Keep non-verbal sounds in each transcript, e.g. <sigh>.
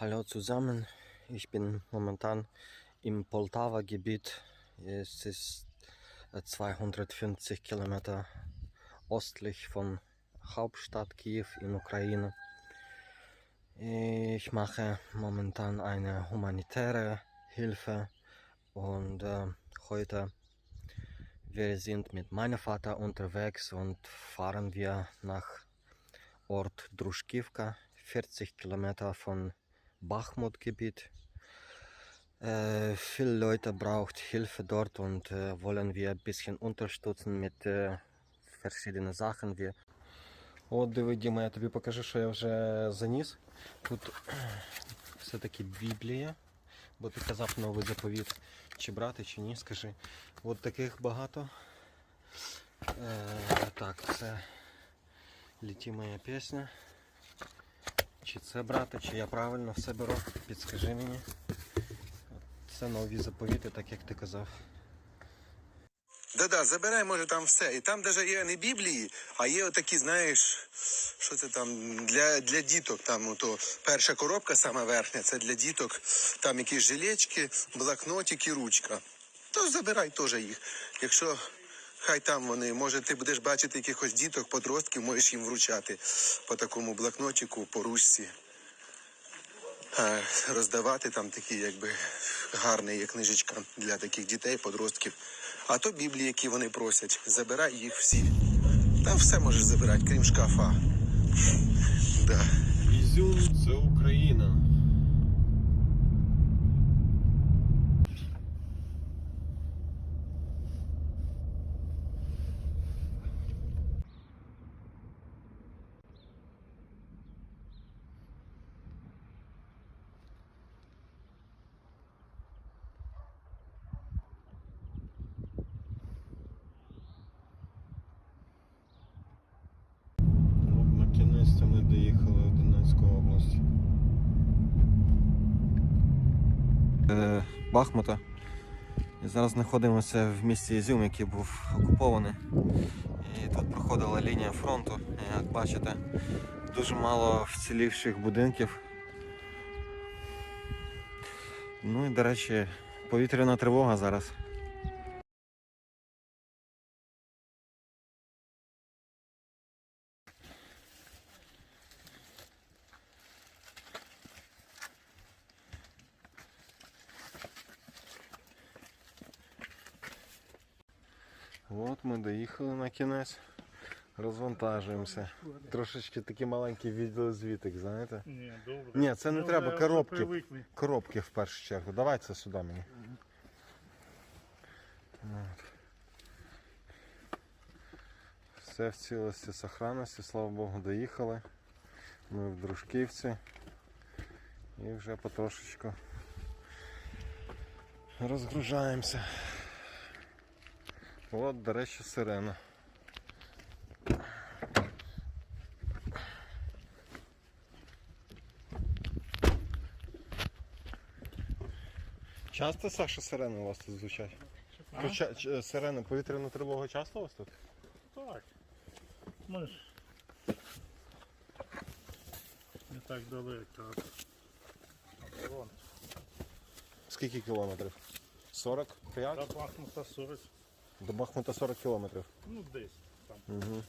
Hallo zusammen, ich bin momentan im Poltava-Gebiet. Es ist äh, 250 Kilometer östlich von Hauptstadt Kiew in Ukraine. Ich mache momentan eine humanitäre Hilfe und äh, heute wir sind mit meinem Vater unterwegs und fahren wir nach Ort Druschkivka, 40 Kilometer von Bachmut-Gebiet. Äh, viele Leute braucht Hilfe dort und äh, wollen wir ein bisschen unterstützen mit äh, verschiedenen Sachen. Wir От диви, Діма, я тобі покажу, що я вже заніс. Тут <clears throat> все-таки Біблія, бо ти казав новий заповіт, чи брати, чи ні, скажи. От таких багато. Е, так, це літі моя пісня. Чи це брати, чи я правильно все беру, підскажи мені. Це нові заповіти, так як ти казав. Да-да, забирай, може, там все. І там навіть є не Біблії, а є отакі, знаєш, що це там для, для діток. Там ото перша коробка, сама верхня, це для діток. Там якісь жилечки, блокнотики, ручка. То забирай теж їх. Якщо хай там вони, може, ти будеш бачити якихось діток, подростків, можеш їм вручати по такому блокнотику, по ручці. Роздавати там такі, якби гарні є книжечка для таких дітей, подростків. А то біблії, які вони просять, забирай їх всі. Там все можеш забирати, крім шкафа. <laughs> Да. Ізюм це Україна. От кінець ми доїхали в Донецьку область. Е, Бахмута. І зараз знаходимося в місті Ізюм, який був окупований. І тут проходила лінія фронту. І, Як бачите, дуже мало вцілівших будинків. Ну і, до речі, повітряна тривога зараз. От ми доїхали на кінець. Розвантажуємося. Трошечки такий маленький відеозвітик, знаєте? Ні, добре. Ні, це не Ну, треба, коробки. Коробки в першу чергу. Давай це сюди мені. От. Все в цілості сохранності, слава Богу, доїхали. Ми в Дружківці. І вже потрошечку розгружаємося. От, до речі, сирена. Часто, Саша, сирени у вас тут звучать? А? Крича- ч- е, Сирени, повітряна тривога часто у вас тут? Так. Ми ж не так далеко. Вон, Скільки кілометрів? 45? до Бахмута 40, До Бахмута 40 кілометрів. ну десь там. Угу.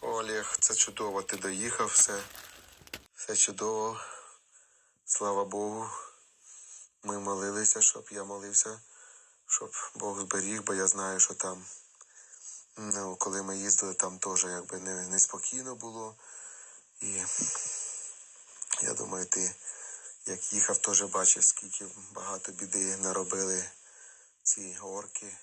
Олег, це чудово, ти доїхав, все. Все чудово. Слава Богу. Ми молилися, щоб я молився, щоб Бог зберіг, бо я знаю, що там, ну, коли ми їздили, там теж якби не, неспокійно було. І я думаю, ти, як їхав, теж бачив, скільки багато біди наробили ці орки.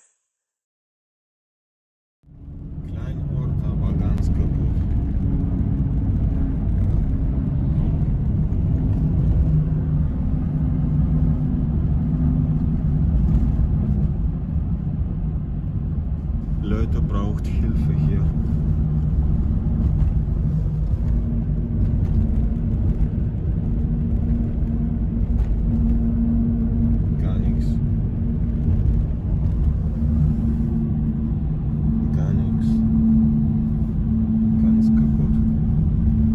Hilfe hier.